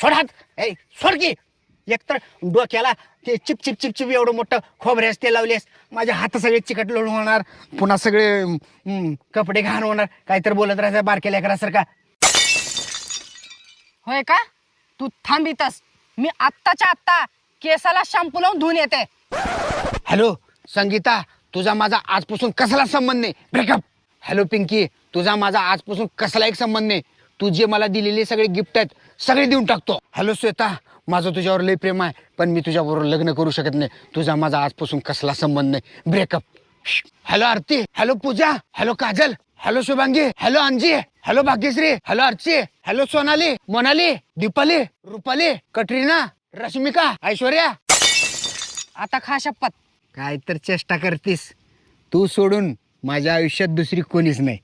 सोड हात. ए सोड की. एकतर डोक्याला ते चिप चिप चिप चिप एवढं मोठं खोबऱ्यास ते लावलेस. माझ्या हात सगळे चिकट लोळ होणार. पुन्हा सगळे हम्म, कपडे घाण होणार. काहीतरी बोलत राहायचं बारक्या लेकरासारखा होय का? तू थांबितस मी आत्ताच्या आत्ता केसाला शॅम्पू लावून धुवून येते. हॅलो संगीता तुझा माझा आजपासून कसला संबंध नाही? ब्रेकअप हॅलो पिंकी तुझा माझा आजपासून कसला एक संबंध नाही? तू जे मला दिलेले सगळे गिफ्ट आहेत सगळे देऊन टाकतो. हॅलो श्वेता. माझं तुझ्यावर लय प्रेम आहे पण मी तुझ्याबरोबर लग्न करू शकत नाही. तुझा माझा आजपासून कसला संबंध नाही. Breakup hello Aarti. Hello Pooja. Hello Kajal. Hello Shubhangi. Hello Anji. Hello Bhagyashree. Hello Archi hello Sonali. Monali. Deepali. Rupali. Katrina. Rashmika. Aishwarya. आता खा शपथ. काय तर चेष्टा करतीस. तू सोडून माझ्या आयुष्यात दुसरी कोणीच नाही.